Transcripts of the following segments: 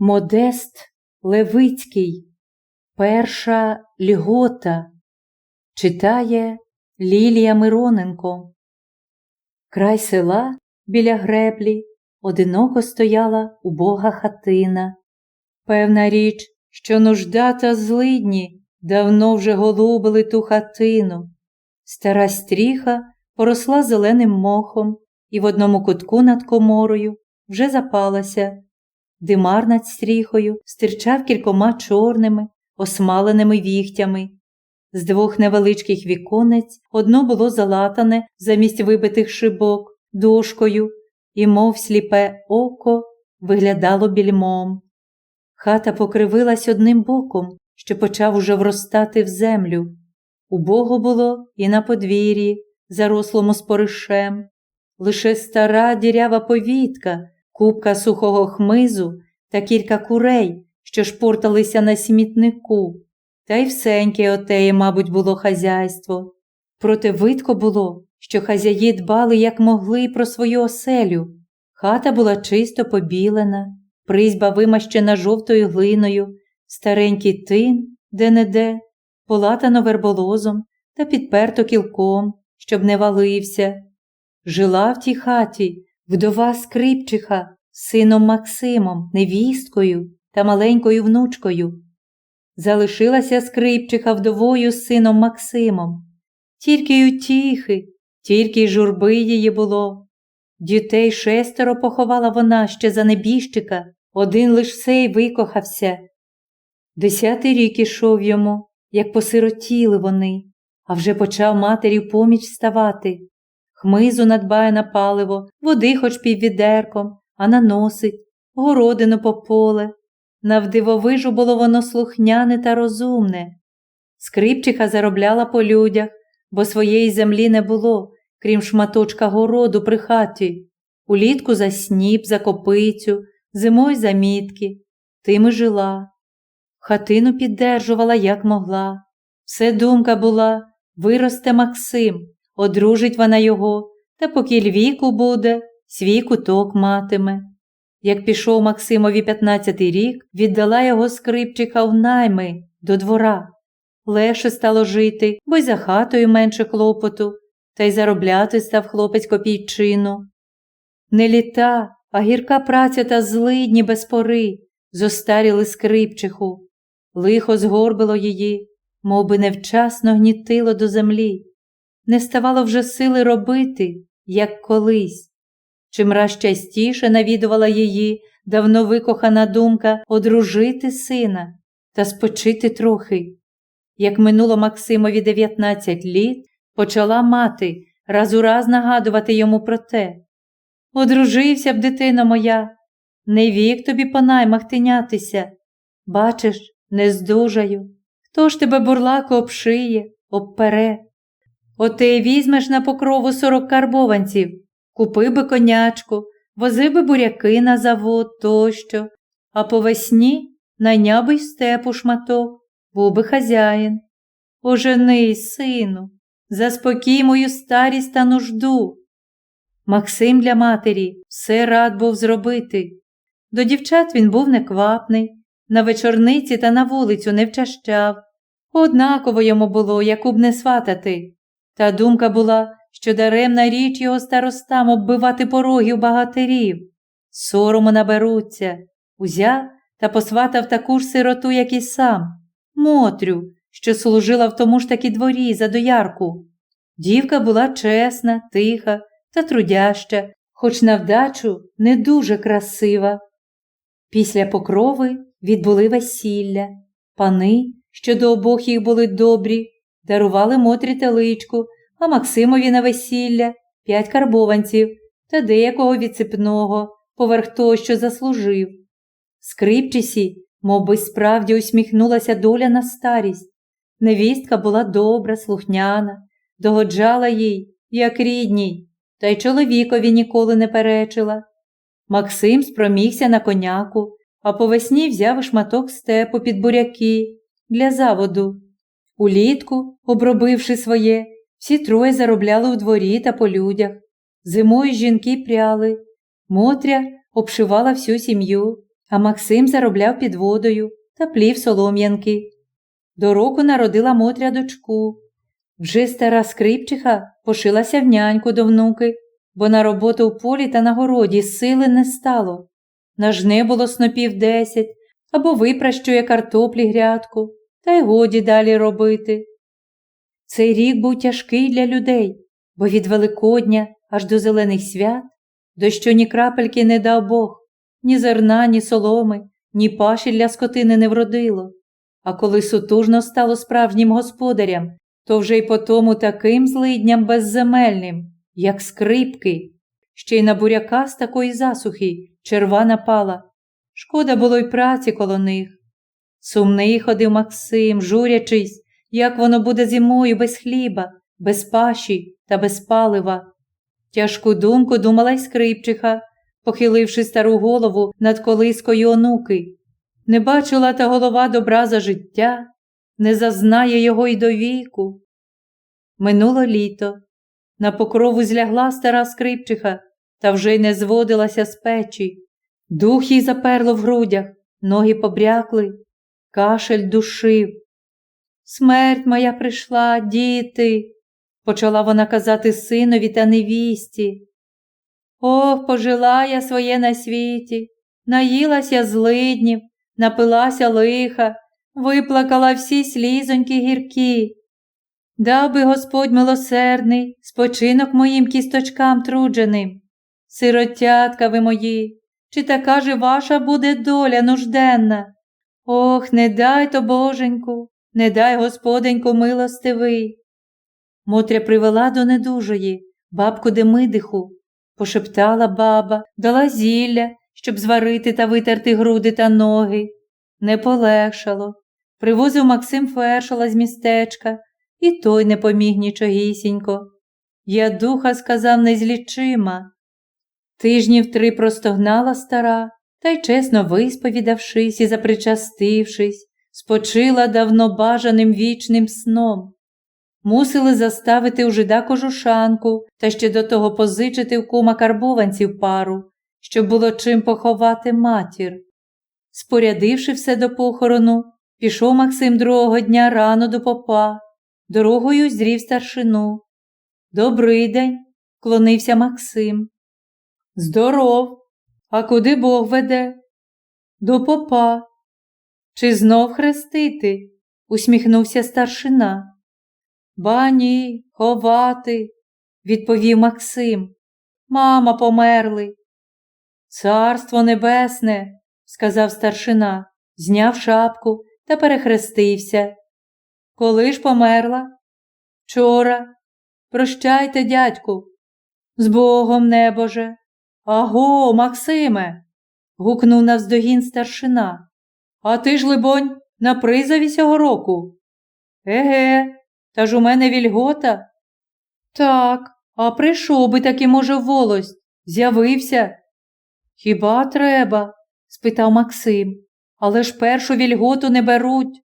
Модест Левицький. Перша льгота. Читає Лілія Мироненко. Край села біля греблі одиноко стояла убога хатина. Певна річ, що нужда та злидні давно вже голубили ту хатину. Стара стріха поросла зеленим мохом і в одному кутку над коморою вже запалася. Димар над стріхою стирчав кількома чорними, осмаленими віхтями. З двох невеличких віконець одно було залатане замість вибитих шибок дошкою, і, мов сліпе око, виглядало більмом. Хата покривилась одним боком, що почав уже вростати в землю. Убого було і на подвір'ї, зарослому споришем. Лише стара дірява повітка купка сухого хмизу та кілька курей, що шпорталися на смітнику, та й всеньке отеє, мабуть, було хазяйство. Проте видко було, що хазяї дбали, як могли, про свою оселю. Хата була чисто побілена, призьба вимащена жовтою глиною, старенький тин де-не-де, полатано верболозом та підперто кілком, щоб не валився. Жила в тій хаті вдова скрипчиха з сином Максимом, невісткою та маленькою внучкою. Залишилася скрипчиха вдовою з сином Максимом. Тільки й утіхи, тільки й журби її було. Дітей шестеро поховала вона ще за небіжчика, один лиш сей викохався. Десятий рік ішов йому, як посиротіли вони, а вже почав матері поміч ставати хмизу надбає на паливо, води хоч піввідерком, а наносить, городину по поле. Навдивовижу було воно слухняне та розумне. Скрипчиха заробляла по людях, бо своєї землі не було, крім шматочка городу при хаті, улітку за сніп, за копицю, зимою за мітки. І жила. Хатину піддержувала, як могла. Все думка була виросте Максим, одружить вона його, та покіль віку буде, свій куток матиме. Як пішов Максимові п'ятнадцятий рік, віддала його скрипчика в найми до двора. Легше стало жити, бо й за хатою менше клопоту, та й заробляти став хлопець копійчину. Не літа, а гірка праця та злидні без пори зостаріли скрипчиху. Лихо згорбило її, мов би невчасно гнітило до землі не ставало вже сили робити, як колись. Чимраз частіше навідувала її давно викохана думка одружити сина та спочити трохи. Як минуло Максимові 19 літ, почала мати раз у раз нагадувати йому про те. Одружився б, дитино моя, не вік тобі по наймах тинятися. Бачиш, не здужаю. Хто ж тебе бурлако обшиє, обпере? Оте візьмеш на покрову сорок карбованців, купи би конячку, вози би буряки на завод тощо, а по весні найняв би й степу шматок, був би хазяїн. Оженись, сину, заспокій мою старість та нужду. Максим для матері все рад був зробити. До дівчат він був неквапний, на вечорниці та на вулицю не вчащав. Однаково йому було, яку б не сватати. Та думка була, що даремна річ його старостам оббивати порогів багатирів. Сорому наберуться, узяв та посватав таку ж сироту, як і сам, Мотрю, що служила в тому ж таки дворі за доярку. Дівка була чесна, тиха та трудяща, хоч на вдачу не дуже красива. Після покрови відбули весілля. Пани, що до обох їх були добрі, дарували Мотрі теличку, а Максимові на весілля п'ять карбованців та деякого відсипного, поверх того, що заслужив. Скрипчисі, мов би справді усміхнулася доля на старість. Невістка була добра, слухняна, догоджала їй, як рідній, та й чоловікові ніколи не перечила. Максим спромігся на коняку, а по весні взяв шматок степу під буряки для заводу. Улітку, обробивши своє, всі троє заробляли у дворі та по людях. Зимою жінки пряли, Мотря обшивала всю сім'ю, а Максим заробляв під водою та плів солом'янки. До року народила Мотря дочку. Вже стара скрипчиха пошилася в няньку до внуки, бо на роботу в полі та на городі сили не стало. На жне було снопів десять або випращує картоплі грядку, та й годі далі робити. Цей рік був тяжкий для людей, бо від Великодня аж до зелених свят дощу ні крапельки не дав Бог, ні зерна, ні соломи, ні паші для скотини не вродило. А коли сутужно стало справжнім господарям, то вже й по тому таким злидням безземельним, як скрипки, ще й на буряка з такої засухи черва напала. Шкода було й праці коло них. Сумний ходив Максим, журячись, як воно буде зимою без хліба, без паші та без палива. Тяжку думку думала й скрипчиха, похиливши стару голову над колискою онуки. Не бачила та голова добра за життя, не зазнає його й до віку. Минуло літо. На покрову злягла стара скрипчиха та вже й не зводилася з печі. Дух їй заперло в грудях, ноги побрякли, кашель душив. Смерть моя прийшла, діти, почала вона казати синові та невісті. Ох, пожила я своє на світі, наїлася злиднів, напилася лиха, виплакала всі слізоньки гіркі. Дав би Господь милосердний спочинок моїм кісточкам трудженим. Сиротятка ви мої, чи така же ваша буде доля нужденна? Ох, не дай то, боженьку, не дай господеньку милостивий. Мотря привела до недужої бабку Демидиху, пошептала баба, дала зілля, щоб зварити та витерти груди та ноги. Не полегшало. Привозив Максим фершала з містечка, і той не поміг нічогісінько. Я духа сказав незлічима. Тижнів три простогнала стара, та й чесно висповідавшись і запричастившись, спочила давно бажаним вічним сном. Мусили заставити у жида кожушанку та ще до того позичити в кума карбованців пару, щоб було чим поховати матір. Спорядивши все до похорону, пішов Максим другого дня рано до попа, дорогою зрів старшину. Добрий день, клонився Максим. Здоров. А куди Бог веде? До попа. Чи знов хрестити? усміхнувся старшина. Ба ні, ховати, відповів Максим. Мама померли. Царство небесне, сказав старшина, зняв шапку та перехрестився. Коли ж померла? Вчора. Прощайте, дядьку. З Богом, небоже. Аго, Максиме. гукнув навздогін старшина. А ти ж, либонь, на призові сього року? Еге, та ж у мене вільгота. Так, а прийшов би таки, може, волость, з'явився. Хіба треба? спитав Максим. Але ж першу вільготу не беруть.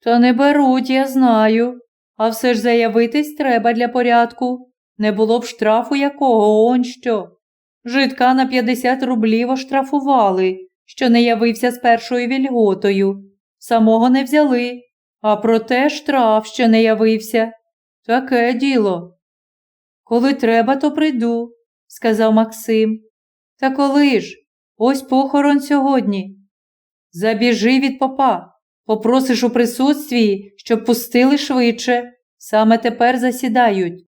Та не беруть, я знаю. А все ж заявитись треба для порядку. Не було б штрафу якого он що. Житка на 50 рублів оштрафували, що не явився з першою вільготою. Самого не взяли, а проте штраф, що не явився. Таке діло. Коли треба, то прийду, сказав Максим. Та коли ж? Ось похорон сьогодні. Забіжи від попа, попросиш у присутствії, щоб пустили швидше. Саме тепер засідають.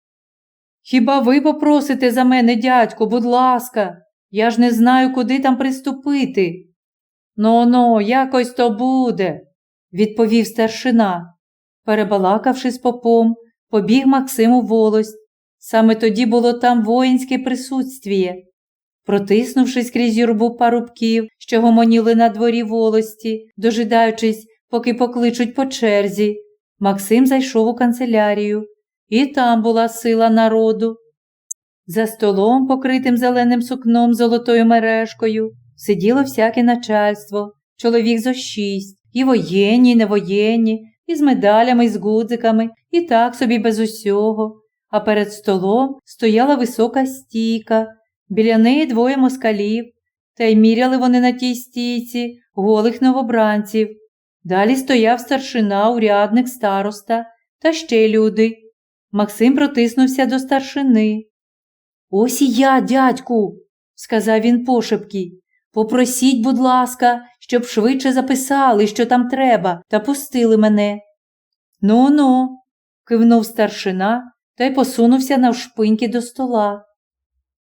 Хіба ви попросите за мене, дядьку, будь ласка, я ж не знаю, куди там приступити. Ну ну, якось то буде, відповів старшина. Перебалакавши з попом, побіг Максим у волость. Саме тоді було там воїнське присутствіє. Протиснувшись крізь юрбу парубків, що гомоніли на дворі волості, дожидаючись, поки покличуть по черзі, Максим зайшов у канцелярію. І там була сила народу. За столом, покритим зеленим сукном золотою мережкою, сиділо всяке начальство, чоловік зо шість, і воєнні, і невоєнні, і з медалями, і з гудзиками, і так собі без усього. А перед столом стояла висока стійка, біля неї двоє москалів, та й міряли вони на тій стійці голих новобранців. Далі стояв старшина, урядник, староста та ще люди. Максим протиснувся до старшини. Ось і я, дядьку, сказав він пошепки. Попросіть, будь ласка, щоб швидше записали, що там треба, та пустили мене. Ну ну, кивнув старшина та й посунувся навшпиньки до стола.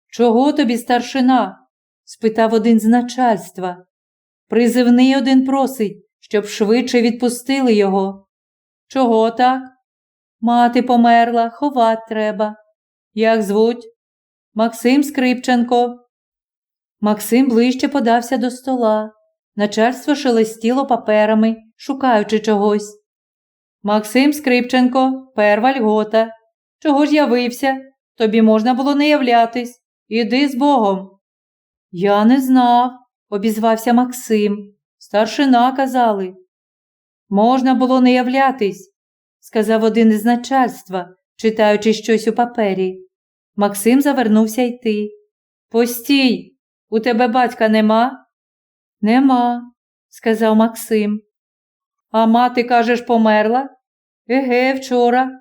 Чого тобі, старшина? спитав один з начальства. Призивний один просить, щоб швидше відпустили його. Чого так? Мати померла, ховать треба. Як звуть? Максим Скрипченко. Максим ближче подався до стола. Начальство шелестіло паперами, шукаючи чогось. Максим Скрипченко, перва льгота. Чого ж явився? Тобі можна було не являтись. Іди з Богом. Я не знав, обізвався Максим. Старшина казали. Можна було не являтись, сказав один із начальства, читаючи щось у папері. Максим завернувся йти. Постій, у тебе батька нема? Нема, сказав Максим. А мати, кажеш, померла? Еге, вчора.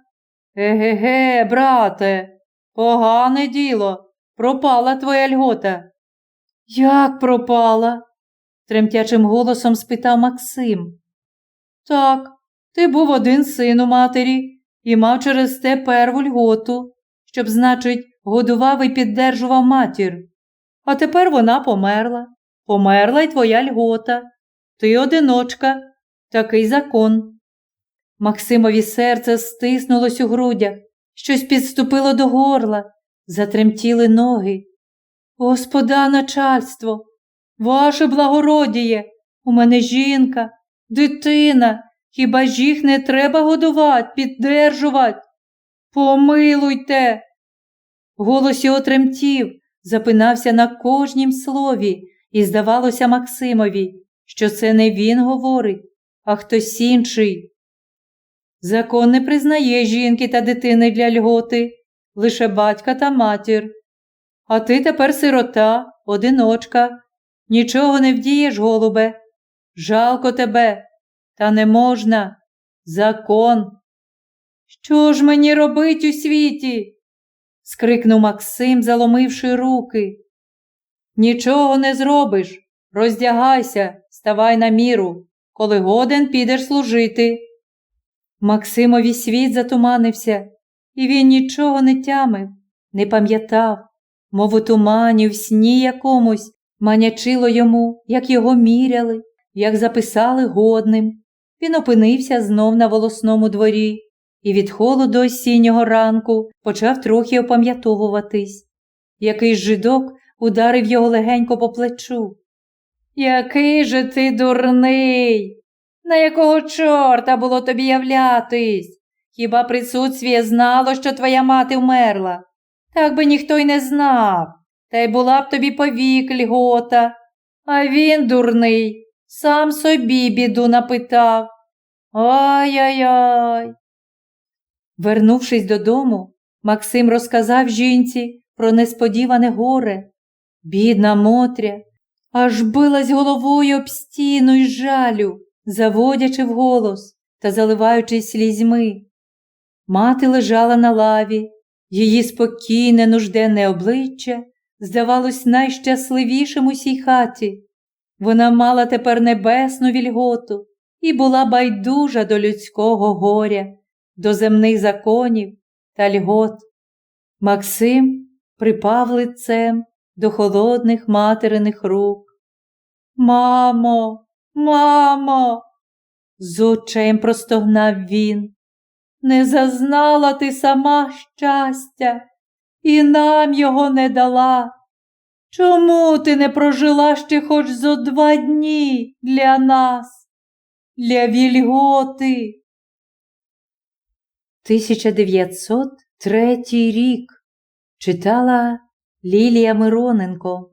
Еге-ге, брате, погане діло. Пропала твоя льгота. Як пропала? тремтячим голосом спитав Максим. Так, ти був один син у матері і мав через те перву льготу, щоб, значить, годував і піддержував матір. А тепер вона померла. Померла й твоя льгота. Ти одиночка, такий закон. Максимові серце стиснулось у грудях, щось підступило до горла, затремтіли ноги. Господа начальство, ваше благородіє, у мене жінка, дитина, хіба ж їх не треба годувати, піддержувати? Помилуйте. Голос його тремтів, запинався на кожнім слові, і здавалося Максимові, що це не він говорить, а хтось інший. Закон не признає жінки та дитини для льготи, лише батька та матір. А ти тепер сирота, одиночка, нічого не вдієш, голубе. Жалко тебе, та не можна. Закон. Що ж мені робить у світі? скрикнув Максим, заломивши руки. Нічого не зробиш. Роздягайся, ставай на міру, коли годен підеш служити. Максимові світ затуманився, і він нічого не тямив, не пам'ятав, мов у тумані, в сні якомусь манячило йому, як його міряли, як записали годним. Він опинився знов на волосному дворі і від холоду осіннього ранку почав трохи опам'ятовуватись. Якийсь жидок ударив його легенько по плечу. Який же ти дурний? На якого чорта було тобі являтись? Хіба присутствіє знало, що твоя мати вмерла? Так би ніхто й не знав, та й була б тобі повік льгота. А він, дурний, сам собі біду напитав. Ай-яй-яй. Вернувшись додому, Максим розказав жінці про несподіване горе. Бідна Мотря аж билась головою об стіну й жалю, заводячи вголос та заливаючись слізьми. Мати лежала на лаві, її спокійне, нужденне обличчя здавалось найщасливішим у сій хаті. Вона мала тепер небесну вільготу і була байдужа до людського горя, до земних законів та льгот. Максим припав лицем до холодних материних рук. Мамо, мамо, з очем простогнав він. Не зазнала ти сама щастя і нам його не дала. Чому ти не прожила ще хоч зо два дні для нас, для вільготи? 1903 рік читала Лілія Мироненко